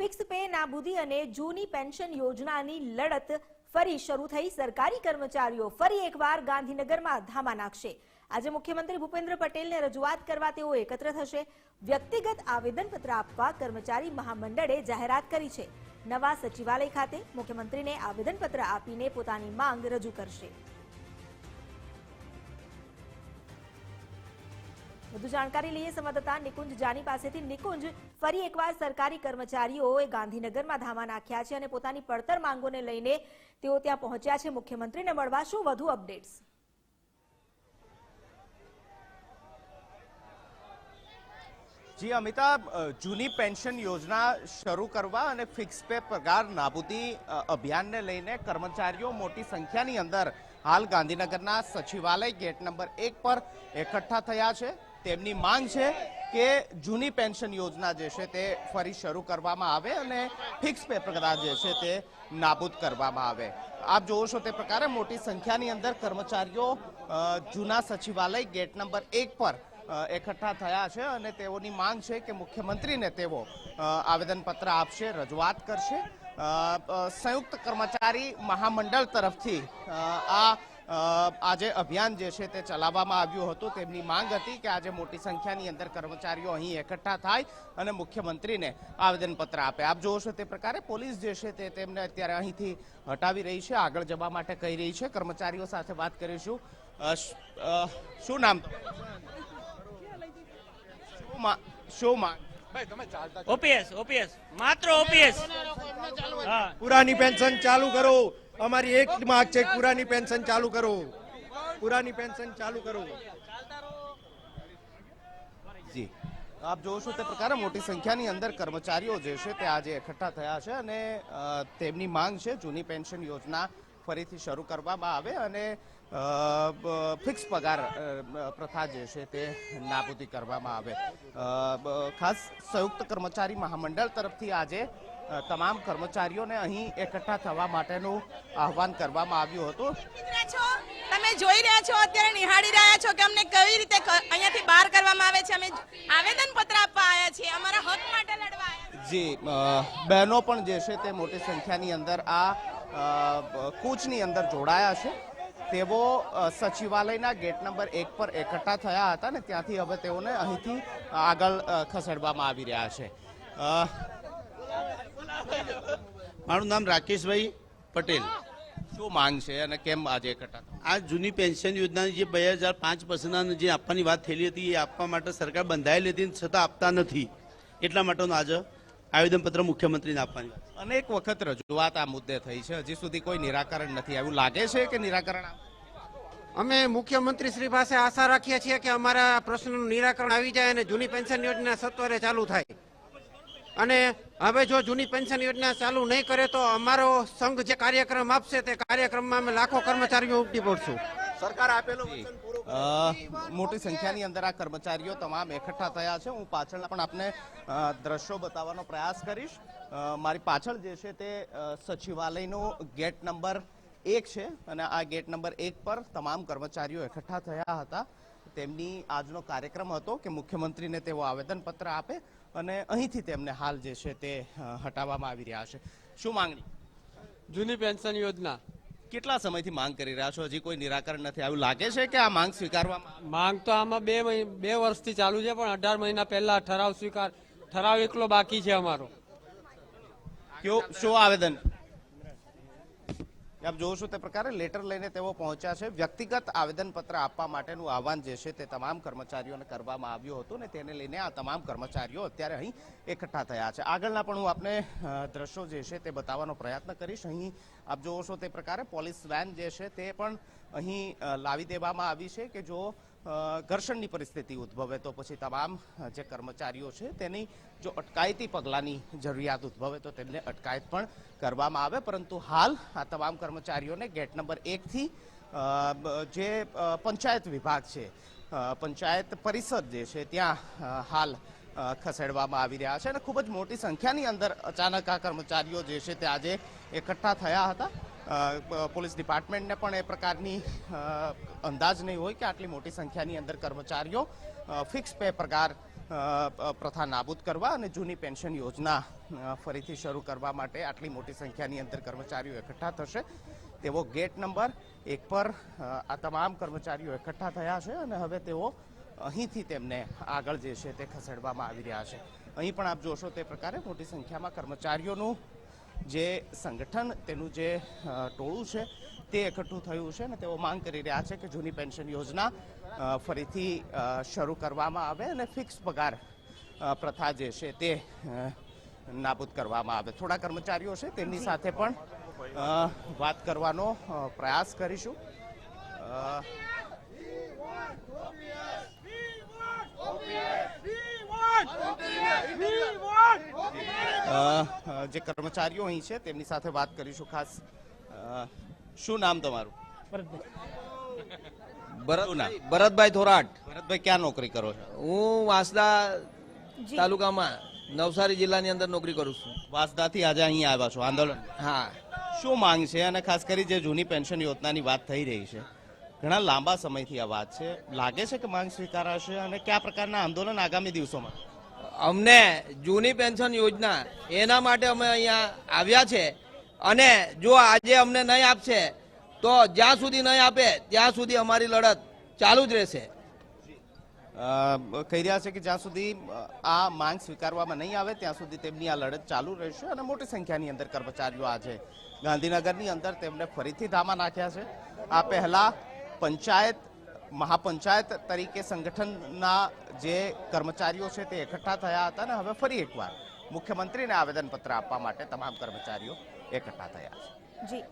Fix pay નાબૂદી અને જૂની પેન્શન યોજનાની લડત ફરી શરૂ થઈ. સરકારી કર્મચારીઓ ફરી એકવાર ગાંધીનગરમાં ધામા નાખશે. આજે મુખ્યમંત્રી ભૂપેન્દ્ર પટેલને રજૂઆત કરવા તેઓ એકત્ર થશે. વ્યક્તિગત આવેદનપત્ર આપવા કર્મચારી મહામંડળે જાહેરાત કરી છે. નવા સચિવાલય ખાતે મુખ્યમંત્રીને આવેદનપત્ર આપીને પોતાની માંગ રજૂ કરશે. વધુ જાણકારી લઈએ સંવાદદાતા નિકુંજ જાની પાસેથી. નિકુંજ, ફરી એકવાર સરકારી કર્મચારીઓએ ગાંધીનગરમાં ધામા નાખ્યા છે અને પોતાની પડતર માંગોને લઈને તેઓ ત્યાં પહોંચ્યા છે. મુખ્યમંત્રીને મળવા શું વધુ અપડેટ્સ? જી, અમિતાભ જૂની પેન્શન યોજના શરૂ કરવા અને ફિક્સ પે પગાર નાબૂદી અભિયાનને લઈને કર્મચારીઓ મોટી સંખ્યાની અંદર હાલ ગાંધીનગરના સચિવાલય ગેટ નંબર એક પર એકઠા થયા છે. તેમની માંગ છે કે જૂની પેન્શન યોજના જે છે તે ફરી શરૂ કરવામાં આવે અને ફિક્સ પે પગાર જે છે તે નાબૂદ કરવામાં આવે. આપ જોવો છો તે પ્રકારે મોટી સંખ્યાની અંદર કર્મચારીઓ જૂના સચિવાલય ગેટ નંબર એક પર એકઠા થયા છે અને તેઓની માંગ છે કે મુખ્યમંત્રીને તેઓ આવેદનપત્ર આપશે, રજૂઆત કરશે. સંયુક્ત કર્મચારી મહામંડળ તરફથી આ આજે અભિયાન જે છે તે ચલાવવામાં આવ્યું હતું તેમની માંગ હતી કે આજે મોટી સંખ્યાની અંદર કર્મચારીઓ અહીં એકઠા થાય અને મુખ્યમંત્રીને આવેદનપત્ર આપે. આપ જોવો છો તે પ્રકારે પોલીસ જે છે તે તેમને અત્યારે અહીંથી હટાવી રહી છે આગળ જવા માટે કહી રહી છે. કર્મચારીઓ સાથે વાત કરીશું. શ- નામ શું માંગ? OPS OPS. માત્ર ઓપીએસ. હા. પુરાની પેન્શન ચાલુ કરો. અમારી એક માગ છે, પુરાની પેન્શન ચાલુ કરો. પુરાની પેન્શન ચાલુ કરો. જી. આપ છો તે પ્રકારે મોટી સંખ્યાની અંદર કર્મચારીઓ જે છે તે આજે એકઠા થયા છે અને તેમની માંગ છે જૂની પેન્શન યોજના ફરીથી શરૂ કરવામાં આવે અને ફિક્સ પગાર પ્રથા જે છે તે નાબૂદી કરવામાં આવે. ખાસ સંયુક્ત કર્મચારી મહામંડળ તરફથી આજે તમામ કર્મચારીઓને અહીં એકઠા થવા માટેનું આહવાન કરવામાં આવ્યું હતું. તમે જોઈ રહ્યા છો અત્યારે નિહાળી રહ્યા છો કે અમને કઈ રીતે અહીંયાથી બહાર કરવામાં આવે છે. અમે આવેદન પત્ર આપવા આવ્યા છીએ. અમારા હક માટે લડવા જી બહેનો પણ જે છે તે મોટી સંખ્યાની અંદર આ કૂચની અંદર જોડાયા છે. તેઓ સચિવાલયના ગેટ નંબર એક પર એકઠા થયા હતા ને ત્યાંથી હવે તેઓને અહીંથી આગળ ખસેડવામાં આવી રહ્યા છે. મારું નામ રાકેશભાઈ પટેલ. શું માંગ છે અને કેમ આજે એકઠા આ જૂની પેન્શન યોજનાની જે બે હજાર પાંચ પછીના જે આપવાની વાત થયેલી હતી એ આપવા માટે સરકાર બંધાયેલી હતી છતાં આપતા નથી. એટલા માટેનું આજે આવેદનપત્ર મુખ્યમંત્રીને આપવાની વાત અનેક વખત રજૂઆત આ મુદ્દે થઈ છે હજી સુધી કોઈ નિરાકરણ નથી આવ્યું. લાગે છે કે નિરાકરણ અમે મુખ્યમંત્રી શ્રી પાસે આશા રાખીએ છીએ કે અમારા પ્રશ્નનું નિરાકરણ આવી જાય અને જૂની પેન્શન યોજના સત્વરે ચાલુ થાય. અને હવે જો જૂની પેન્શન યોજના ચાલુ નહીં કરે તો અમારો સંઘ જે કાર્યક્રમ આપશે તે કાર્યક્રમમાં અમે લાખો કર્મચારીઓ ઉમટી પડશું. સરકાર આપેલો મોટી સંખ્યાની અંદર આ કર્મચારીઓ તમામ એકઠા થયા છે. હું પાછળ પણ આપને દ્રશ્યો બતાવવાનો પ્રયાસ કરીશ. મારી પાછળ જે છે તે સચિવાલયનો ગેટ નંબર એક છે અને આ ગેટ નંબર એક પર તમામ કર્મચારીઓ એકઠા થયા હતા. તેમની આજનો કાર્યક્રમ હતો કે મુખ્યમંત્રીને તેઓ આવેદનપત્ર આપે અને અહીંથી તેમને હાલ જે છે તે હટાવવામાં આવી રહ્યા છે. શું માંગણી? જૂની પેન્શન યોજના. કેટલા સમયથી માંગ કરી રહ્યા છો? હજી કોઈ નિરાકરણ નથી આવ્યું. લાગે છે કે આ માંગ સ્વીકારવામાં માંગ તો આમાં બે બે વર્ષથી ચાલુ છે પણ અઢાર મહિના પહેલા ઠરાવ સ્વીકાર ઠરાવ એકલો બાકી છે અમારો. કયો શું આવેદન? આપ જોશો તે પ્રકારે લેટર લઈને તેઓ પહોંચ્યા છે. વ્યક્તિગત આવેદનપત્ર આપવા માટેનું આહવાન જે છે તે તમામ કર્મચારીઓને કરવામાં આવ્યું હતું ને તેને લઈને આ તમામ કર્મચારીઓ અત્યારે અહીં એકઠા થયા છે. આગળના પણ હું આપને દ્રશ્યો જે છે તે બતાવવાનો પ્રયત્ન કરીશ. અહીં આપ જોશો તે પ્રકારે પોલીસ વેન જે છે તે પણ અહીં લાવી દેવામાં આવી છે કે જો ઘર્ષણની પરિસ્થિતિ ઉદ્ભવે તો પછી તમામ જે કર્મચારીઓ છે તેની જો અટકાયતી પગલાંની જરૂરિયાત ઉદ્ભવે તો તેમને અટકાયત પણ કરવામાં આવે. પરંતુ હાલ આ તમામ કર્મચારીઓને ગેટ નંબર એકથી જે પંચાયત વિભાગ છે પંચાયત પરિષદ જે છે ત્યાં હાલ ખસેડવામાં આવી રહ્યા છે. અને ખૂબ જ મોટી સંખ્યાની અંદર અચાનક આ કર્મચારીઓ જે છે તે આજે એકઠા થયા હતા. પોલીસ ડિપાર્ટમેન્ટને પણ એ પ્રકારની અંદાજ નહીં હોય કે આટલી મોટી સંખ્યાની અંદર કર્મચારીઓ ફિક્સ પે પ્રકાર પ્રથા નાબૂદ કરવા અને જૂની પેન્શન યોજના ફરીથી શરૂ કરવા માટે આટલી મોટી સંખ્યાની અંદર કર્મચારીઓ એકઠા થશે. તેવો ગેટ નંબર એક પર આ તમામ કર્મચારીઓ એકઠા થયા છે અને હવે તેઓ અહીંથી તેમને આગળ જે છે તે ખસેડવામાં આવી રહ્યા છે. અહીં પણ આપ જોશો તે પ્રકારે મોટી સંખ્યામાં કર્મચારીઓનું જે સંગઠન તેનું જે ટોળું છે તે એકઠું થયું છે અને તેઓ માંગ કરી રહ્યા છે કે જૂની પેન્શન યોજના ફરીથી શરૂ કરવામાં આવે અને ફિક્સ પગાર પ્રથા જે છે તે નાબૂદ કરવામાં આવે. થોડા કર્મચારીઓ છે તેમની સાથે પણ વાત કરવાનો પ્રયાસ કરીશું. જે કર્મચારીઓ અહીં છે તેમની સાથે વાત કરીશું ખાસ. શું નામ તમારું? ભરતભાઈ. ભરતભાઈ થોરાટ ભરતભાઈ ક્યાં નોકરી કરો છો? હું વાંસદા તાલુકામાં નવસારી જિલ્લાની અંદર નોકરી કરું છું. વાસદાથી આજે અહીં આવ્યા છો આંદોલન? હા. શું માંગ છે? અને ખાસ કરી જે જૂની પેન્શન યોજનાની વાત થઈ રહી છે ઘણા લાંબા સમયથી આ વાત છે. લાગે છે કે માંગ સ્વીકારાશે? અને કયા પ્રકારના આંદોલન આગામી દિવસોમાં? અમને જૂની પેન્શન યોજના એના માટે અમે અહીંયા આવ્યા છે. અને જો આજે અમને નહીં આપશે, તો જ્યાં સુધી નહીં આપે, ત્યાં સુધી અમારી લડત ચાલુ જ રહેશે. કહી રહ્યા છે કે જ્યાં સુધી આ માંગ સ્વીકારવામાં નહીં આવે, ત્યાં સુધી તેમની આ લડત ચાલુ રહેશે અને મોટી સંખ્યાની અંદર કર્મચારીઓ આજે ગાંધીનગરની અંદર તેમને ફરીથી ધામા નાખ્યા છે. આ પહેલાં પંચાયત મહાપંચાયત તરીકે સંગઠનના જે કર્મચારીઓ છે તે એકઠા થયા હતા અને હવે ફરી એકવાર મુખ્યમંત્રીને આવેદનપત્ર આપવા માટે તમામ કર્મચારીઓ એકઠા થયા છે. જી.